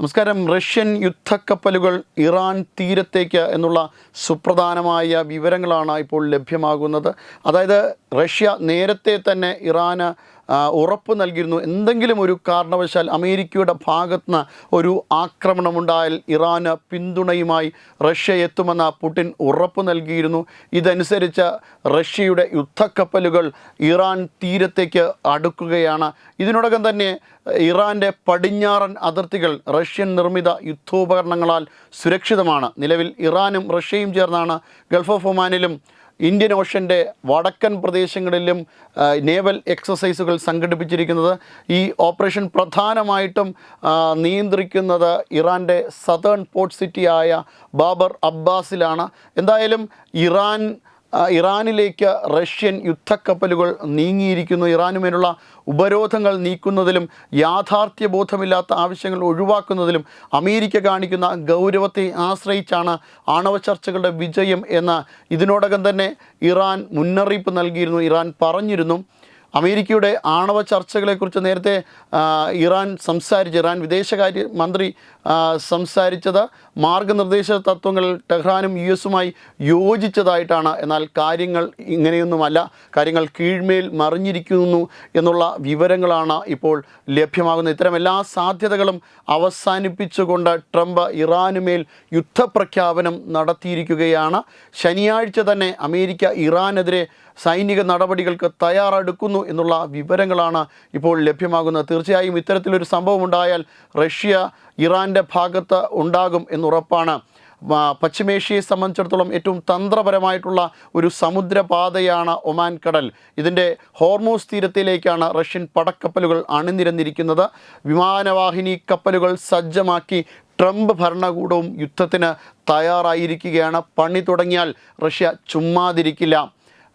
നമസ്കാരം. Russian യുദ്ധക്കപ്പലുകൾ Iran തീരത്തേക്ക് എന്നുള്ള സുപ്രധാനമായ വിവരങ്ങളാണ് ഇപ്പോൾ ലഭ്യമാകുന്നത്. അതായത് റഷ്യ നേരത്തെ തന്നെ ഇറാന് ഉറപ്പ് നൽകിയിരുന്നു. എന്തെങ്കിലും ഒരു കാരണവശാൽ അമേരിക്കയുടെ ഭാഗത്തുനിന്ന് ഒരു ആക്രമണമുണ്ടായാൽ ഇറാന് പിന്തുണയുമായി റഷ്യ എത്തുമെന്ന പുടിൻ ഉറപ്പ് നൽകിയിരുന്നു. ഇതനുസരിച്ച് റഷ്യയുടെ യുദ്ധക്കപ്പലുകൾ ഇറാൻ തീരത്തേക്ക് അടുക്കുകയാണ്. ഇതിനോടകം തന്നെ ഇറാന്റെ പടിഞ്ഞാറൻ അതിർത്തികൾ റഷ്യൻ നിർമ്മിത യുദ്ധോപകരണങ്ങളാൽ സുരക്ഷിതമാണ്. നിലവിൽ ഇറാനും റഷ്യയും ചേർന്നാണ്. ഗൾഫ് ഓഫ് ഒമാനിലും ഇന്ത്യൻ ഓഷന്റെ വടക്കൻ പ്രദേശങ്ങളിലും നേവൽ എക്സസൈസുകൾ സംഘടിപ്പിച്ചിരിക്കുന്നത്. ഈ ഓപ്പറേഷൻ പ്രധാനമായിട്ടും നിയന്ത്രിക്കുന്നത് ഇറാന്റെ സതേൺ പോർട്ട് സിറ്റിയായ ബാബർ അബ്ബാസിലാണ്. എന്തായാലും ഇറാൻ ഇറാനിലേക്ക് റഷ്യൻ യുദ്ധക്കപ്പലുകൾ നീങ്ങിയിരിക്കുന്നു. ഇറാനുമേലുള്ള ഉപരോധങ്ങൾ നീക്കുന്നതിലും യാഥാർത്ഥ്യബോധമില്ലാത്ത ആവശ്യങ്ങൾ ഒഴിവാക്കുന്നതിലും അമേരിക്ക കാണിക്കുന്ന ഗൗരവത്തെ ആശ്രയിച്ചാണ് ആണവ ചർച്ചകളുടെ വിജയം എന്ന് ഇതിനോടകം തന്നെ ഇറാൻ മുന്നറിയിപ്പ് നൽകിയിരുന്നു. ഇറാൻ പറഞ്ഞിരുന്നു അമേരിക്കയുടെ ആണവ ചർച്ചകളെക്കുറിച്ച് നേരത്തെ ഇറാൻ സംസാരിച്ച് ഇറാൻ വിദേശകാര്യ മന്ത്രി സംസാരിച്ചത്. മാർഗനിർദ്ദേശ തത്വങ്ങൾ ടെഹ്റാനും യു എസുമായി യോജിച്ചതായിട്ടാണ്. എന്നാൽ കാര്യങ്ങൾ ഇങ്ങനെയൊന്നുമല്ല. കാര്യങ്ങൾ കീഴ്മേൽ മറിഞ്ഞിരിക്കുന്നു എന്നുള്ള വിവരങ്ങളാണ് ഇപ്പോൾ ലഭ്യമാകുന്നത്. ഇത്തരം എല്ലാ സാധ്യതകളും അവസാനിപ്പിച്ചുകൊണ്ട് ട്രംപ് ഇറാനുമേൽ യുദ്ധപ്രഖ്യാപനം നടത്തിയിരിക്കുകയാണ്. ശനിയാഴ്ച തന്നെ അമേരിക്ക ഇറാനെതിരെ സൈനിക നടപടികൾക്ക് തയ്യാറെടുക്കുന്നു എന്നുള്ള വിവരങ്ങളാണ് ഇപ്പോൾ ലഭ്യമാകുന്നത്. തീർച്ചയായും ഇത്തരത്തിലൊരു സംഭവം ഉണ്ടായാൽ റഷ്യ ഇറാന്റെ ഭാഗത്ത് ഉണ്ടാകും എന്നുറപ്പാണ്. പശ്ചിമേഷ്യയെ സംബന്ധിച്ചിടത്തോളം ഏറ്റവും തന്ത്രപരമായിട്ടുള്ള ഒരു സമുദ്രപാതയാണ് ഒമാൻ കടൽ. ഇതിന്റെ ഹോർമോസ് തീരത്തിലേക്കാണ് റഷ്യൻ പടക്കപ്പലുകൾ അണിനിരന്നിരിക്കുന്നത്. വിമാനവാഹിനി കപ്പലുകൾ സജ്ജമാക്കി ട്രംപ് ഭരണകൂടവും യുദ്ധത്തിന് തയ്യാറായിരിക്കുകയാണ്. പണി തുടങ്ങിയാൽ റഷ്യ ചുമ്മാതിരിക്കില്ല.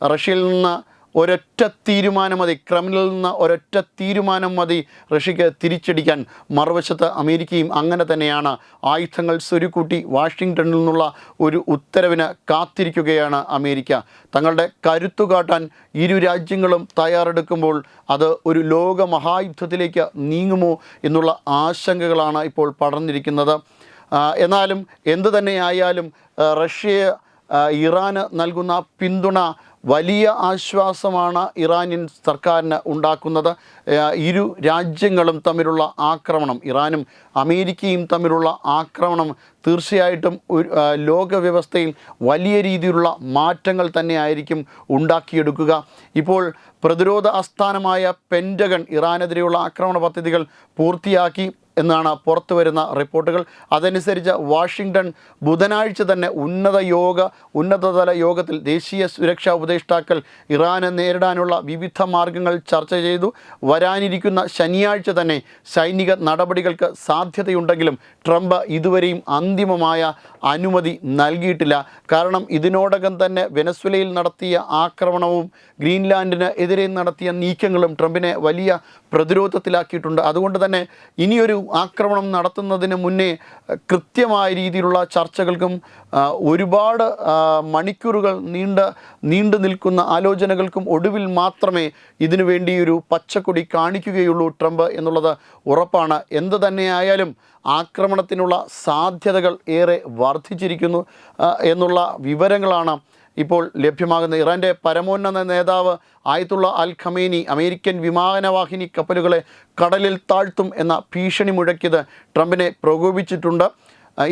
റഷ്യയിൽ നിന്ന് ഒരൊറ്റ തീരുമാനം മതി. ക്രെംലിനിൽ നിന്ന് ഒരൊറ്റ തീരുമാനം മതി റഷ്യക്ക് തിരിച്ചടിക്കാൻ. മറുവശത്ത് അമേരിക്കയും അങ്ങനെ തന്നെയാണ്. ആയുധങ്ങൾ സ്വരുക്കൂട്ടി വാഷിങ്ടണിൽ നിന്നുള്ള ഒരു ഉത്തരവിന് കാത്തിരിക്കുകയാണ് അമേരിക്ക. തങ്ങളുടെ കരുത്തു കാട്ടാൻ ഇരു രാജ്യങ്ങളും തയ്യാറെടുക്കുമ്പോൾ അത് ഒരു ലോക മഹായുദ്ധത്തിലേക്ക് നീങ്ങുമോ എന്നുള്ള ആശങ്കകളാണ് ഇപ്പോൾ പടർന്നിരിക്കുന്നത്. എന്നാലും എന്തു തന്നെയായാലും റഷ്യയെ ഇറാന് നൽകുന്ന പിന്തുണ വലിയ ആശ്വാസമാണ് ഇറാനിയൻ സർക്കാരിന് ഉണ്ടാക്കുന്നത്. ഇരു രാജ്യങ്ങളും തമ്മിലുള്ള ആക്രമണം ഇറാനും അമേരിക്കയും തമ്മിലുള്ള ആക്രമണം തീർച്ചയായിട്ടും ഒരു ലോകവ്യവസ്ഥയിൽ വലിയ രീതിയിലുള്ള മാറ്റങ്ങൾ തന്നെയായിരിക്കും ഉണ്ടാക്കിയെടുക്കുക. ഇപ്പോൾ പ്രതിരോധ ആസ്ഥാനമായ പെന്റഗൺ ഇറാനെതിരെയുള്ള ആക്രമണ പദ്ധതികൾ പൂർത്തിയാക്കി. എന്നാണ് പുറത്തു വരുന്ന റിപ്പോർട്ടുകൾ. അതനുസരിച്ച് വാഷിങ്ടൺ ബുധനാഴ്ച തന്നെ ഉന്നത യോഗ ഉന്നതതല യോഗത്തിൽ ദേശീയ സുരക്ഷാ ഉപദേഷ്ടാക്കൾ ഇറാനെ നേരിടാനുള്ള വിവിധ മാർഗങ്ങൾ ചർച്ച ചെയ്തു. വരാനിരിക്കുന്ന ശനിയാഴ്ച തന്നെ സൈനിക നടപടികൾക്ക് സാധ്യതയുണ്ടെങ്കിലും ട്രംപ് ഇതുവരെയും അന്തിമമായ അനുമതി നൽകിയിട്ടില്ല. കാരണം ഇതിനോടകം തന്നെ വെനസ്വലയിൽ നടത്തിയ ആക്രമണവും ഗ്രീൻലാൻഡിന് എതിരെ നടത്തിയ നീക്കങ്ങളും ട്രംപിനെ വലിയ പ്രതിരോധത്തിലാക്കിയിട്ടുണ്ട്. അതുകൊണ്ട് തന്നെ ഇനിയൊരു ആക്രമണം നടത്തുന്നതിന് മുന്നേ കൃത്യമായ രീതിയിലുള്ള ചർച്ചകൾക്കും ഒരുപാട് മണിക്കൂറുകൾ നീണ്ട നീണ്ടു നിൽക്കുന്ന ആലോചനകൾക്കും ഒടുവിൽ മാത്രമേ ഇതിനു വേണ്ടി ഒരു പച്ചക്കൊടി കാണിക്കുകയുള്ളൂ ട്രംപ് എന്നുള്ളത് ഉറപ്പാണ്. എന്ത് തന്നെയായാലും ആക്രമണത്തിനുള്ള സാധ്യതകൾ ഏറെ വർദ്ധിച്ചിരിക്കുന്നു എന്നുള്ള വിവരങ്ങളാണ് ഇപ്പോൾ ലഭ്യമാകുന്നത് ഇറാന്റെ പരമോന്നത നേതാവ് ആയത്തുള്ള അൽ ഖമേനി അമേരിക്കൻ വിമാനവാഹിനി കപ്പലുകളെ കടലിൽ താഴ്ത്തും എന്ന ഭീഷണി മുഴക്കിയത് ട്രംപിനെ പ്രകോപിച്ചിട്ടുണ്ട്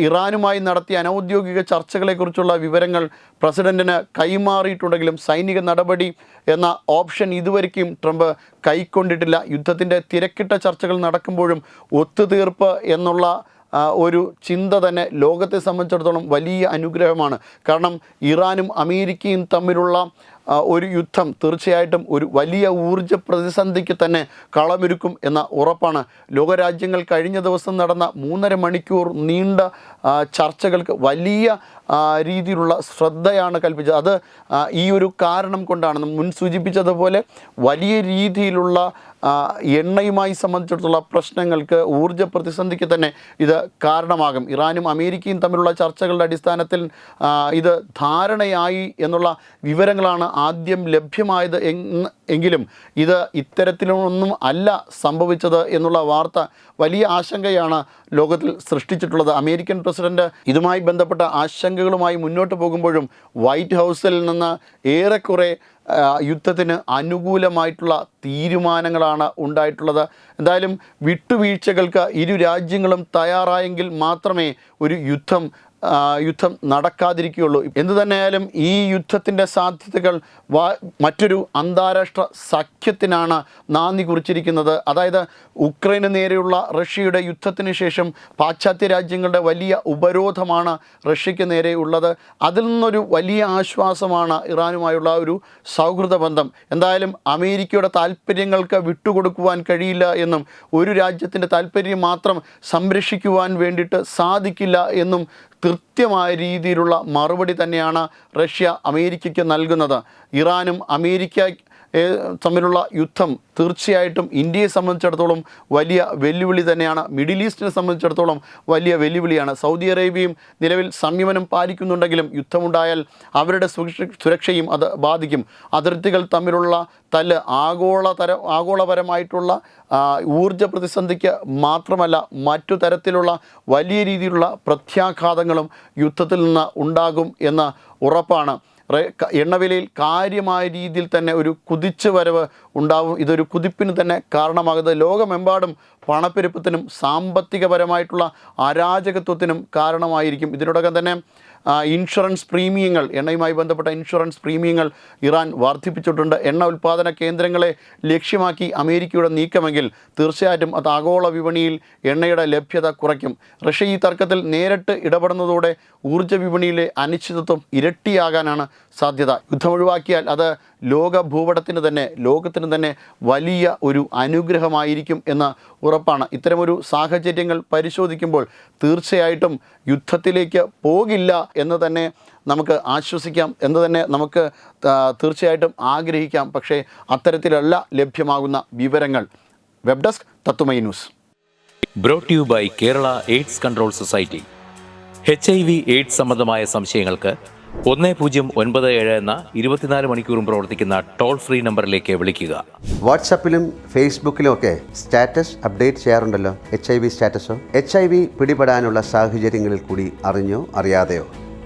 ഇറാനുമായി നടത്തിയ അനൗദ്യോഗിക ചർച്ചകളെക്കുറിച്ചുള്ള വിവരങ്ങൾ പ്രസിഡന്റിന് കൈമാറിയിട്ടുണ്ടെങ്കിലും സൈനിക നടപടി എന്ന ഓപ്ഷൻ ഇതുവരെയ്ക്കും ട്രംപ് കൈക്കൊണ്ടിട്ടില്ല. യുദ്ധത്തിന്റെ തിരക്കിട്ട ചർച്ചകൾ നടക്കുമ്പോഴും ഒത്തുതീർപ്പ് എന്നുള്ള ഒരു ചിന്ത തന്നെ ലോകത്തെ സംബന്ധിച്ചിടത്തോളം വലിയ അനുഗ്രഹമാണ്. കാരണം ഇറാനും അമേരിക്കയും തമ്മിലുള്ള ഒരു യുദ്ധം തീർച്ചയായിട്ടും ഒരു വലിയ ഊർജ പ്രതിസന്ധിക്ക് തന്നെ കളമൊരുക്കും എന്ന ഉറപ്പാണ്. ലോകരാജ്യങ്ങൾ കഴിഞ്ഞ ദിവസം നടന്ന മൂന്നര മണിക്കൂർ നീണ്ട ചർച്ചകൾക്ക് വലിയ രീതിയിലുള്ള ശ്രദ്ധയാണ് കൽപ്പിച്ചത്. അത് ഈ ഒരു കാരണം കൊണ്ടാണ്. മുൻ സൂചിപ്പിച്ചതുപോലെ വലിയ രീതിയിലുള്ള എണ്ണയുമായി സംബന്ധിച്ചിടത്തോളം പ്രശ്നങ്ങൾക്ക് ഊർജ പ്രതിസന്ധിക്ക് തന്നെ ഇത് കാരണമാകും. ഇറാനും അമേരിക്കയും തമ്മിലുള്ള ചർച്ചകളുടെ അടിസ്ഥാനത്തിൽ ഇത് ധാരണയായി എന്നുള്ള വിവരങ്ങളാണ് ആദ്യം ലഭ്യമായത് എങ്കിലും ഇത് ഇത്തരത്തിലൊന്നും അല്ല സംഭവിച്ചത് എന്നുള്ള വാർത്ത വലിയ ആശങ്കയാണ് ലോകത്തിൽ സൃഷ്ടിച്ചിട്ടുള്ളത്. അമേരിക്കൻ പ്രസിഡന്റ് ഇതുമായി ബന്ധപ്പെട്ട ആശങ്കകളുമായി മുന്നോട്ട് പോകുമ്പോഴും വൈറ്റ് ഹൗസിൽ നിന്ന് ഏറെക്കുറെ യുദ്ധത്തിന് അനുകൂലമായിട്ടുള്ള തീരുമാനങ്ങളാണ് ഉണ്ടായിട്ടുള്ളത്. എന്തായാലും വിട്ടുവീഴ്ചകൾക്ക് ഇരു രാജ്യങ്ങളും തയ്യാറായെങ്കിൽ മാത്രമേ ഒരു യുദ്ധം യുദ്ധം നടക്കാതിരിക്കുകയുള്ളൂ. എന്തു തന്നെയായാലും ഈ യുദ്ധത്തിന്റെ സാധ്യതകൾ മറ്റൊരു അന്താരാഷ്ട്ര സഖ്യത്തിനാണ് നാന്ദി കുറിച്ചിരിക്കുന്നത്. അതായത് ഉക്രൈന് നേരെയുള്ള റഷ്യയുടെ യുദ്ധത്തിന് ശേഷം പാശ്ചാത്യ രാജ്യങ്ങളുടെ വലിയ ഉപരോധമാണ് റഷ്യയ്ക്ക് നേരെ ഉള്ളത് അതിൽ നിന്നൊരു വലിയ ആശ്വാസമാണ് ഇറാനുമായുള്ള ഒരു സൗഹൃദ ബന്ധം. എന്തായാലും അമേരിക്കയുടെ താല്പര്യങ്ങൾക്ക് വിട്ടുകൊടുക്കുവാൻ കഴിയില്ല എന്നും ഒരു രാജ്യത്തിന്റെ താല്പര്യം മാത്രം സംരക്ഷിക്കുവാൻ വേണ്ടിയിട്ട് സാധിക്കില്ല എന്നും കൃത്യമായ രീതിയിലുള്ള മറുപടി തന്നെയാണ് റഷ്യ അമേരിക്കയ്ക്ക് നൽകുന്നത്. ഇറാനും അമേരിക്ക തമ്മിലുള്ള യുദ്ധം തീർച്ചയായിട്ടും ഇന്ത്യയെ സംബന്ധിച്ചിടത്തോളം വലിയ വെല്ലുവിളി തന്നെയാണ്. മിഡിൽ ഈസ്റ്റിനെ സംബന്ധിച്ചിടത്തോളം വലിയ വെല്ലുവിളിയാണ്. സൗദി അറേബ്യയും നിലവിൽ സംയമനം പാലിക്കുന്നുണ്ടെങ്കിലും യുദ്ധമുണ്ടായാൽ അവരുടെ സുരക്ഷയും അത് ബാധിക്കും. അതിർത്തികൾ തമ്മിലുള്ള തല്ല് ആഗോളതര ആഗോളപരമായിട്ടുള്ള ഊർജ പ്രതിസന്ധിക്ക് മാത്രമല്ല മറ്റു തരത്തിലുള്ള വലിയ രീതിയിലുള്ള പ്രത്യാഘാതങ്ങളും യുദ്ധത്തിൽ നിന്ന് ഉണ്ടാകും എന്ന ഉറപ്പാണ്. എണ്ണവിലയിൽ കാര്യമായ രീതിയിൽ തന്നെ ഒരു കുതിച്ചു വരവ് ഉണ്ടാവും. ഇതൊരു കുതിപ്പിന് തന്നെ കാരണമാകുന്നത്. ലോകമെമ്പാടും പണപ്പെരുപ്പത്തിനും സാമ്പത്തികപരമായിട്ടുള്ള അരാജകത്വത്തിനും കാരണമായിരിക്കും. ഇതിനോടകം തന്നെ ഇൻഷുറൻസ് പ്രീമിയങ്ങൾ എണ്ണയുമായി ബന്ധപ്പെട്ട ഇൻഷുറൻസ് പ്രീമിയങ്ങൾ ഇറാൻ വർദ്ധിപ്പിച്ചിട്ടുണ്ട്. എണ്ണ ഉൽപ്പാദന കേന്ദ്രങ്ങളെ ലക്ഷ്യമാക്കി അമേരിക്കയുടെ നീക്കമെങ്കിൽ തീർച്ചയായിട്ടും അത് ആഗോള വിപണിയിൽ എണ്ണയുടെ ലഭ്യത കുറയ്ക്കും. റഷ്യ ഈ തർക്കത്തിൽ നേരിട്ട് ഇടപെടുന്നതോടെ ഊർജ വിപണിയിലെ അനിശ്ചിതത്വം ഇരട്ടിയാകാനാണ് സാധ്യത. യുദ്ധം ഒഴിവാക്കിയാൽ അത് ലോക ഭൂപടത്തിന് തന്നെ ലോകത്തിന് തന്നെ വലിയ ഒരു അനുഗ്രഹമായിരിക്കും എന്ന ഉറപ്പാണ്. ഇത്തരമൊരു സാഹചര്യങ്ങൾ പരിശോധിക്കുമ്പോൾ തീർച്ചയായിട്ടും യുദ്ധത്തിലേക്ക് പോകില്ല എന്ന് തന്നെ നമുക്ക് ആശ്വസിക്കാം എന്ന് തന്നെ നമുക്ക് തീർച്ചയായിട്ടും ആഗ്രഹിക്കാം. പക്ഷേ അത്തരത്തിലല്ല ലഭ്യമാകുന്ന വിവരങ്ങൾ. വെബ് ഡെസ്ക് തത്തുമൈ news brought you by Kerala AIDS control society H I V AIDS സംബന്ധമായ സംശയങ്ങൾക്ക് ഒന്ന് പൂജ്യം ഒൻപത് ഏഴ് എന്ന ഇരുപത്തിനാല് മണിക്കൂറും പ്രവർത്തിക്കുന്ന ടോൾ ഫ്രീ നമ്പറിലേക്ക് വിളിക്കുക. വാട്സാപ്പിലും ഫേസ്ബുക്കിലും ഒക്കെ സ്റ്റാറ്റസ് അപ്ഡേറ്റ് ചെയ്യാറുണ്ടല്ലോ? എച്ച് ഐ വി സ്റ്റാറ്റസോ? എച്ച് ഐ വി പിടിപെടാനുള്ള സാഹചര്യങ്ങളിൽ കൂടി അറിഞ്ഞോ അറിയാതെയോ?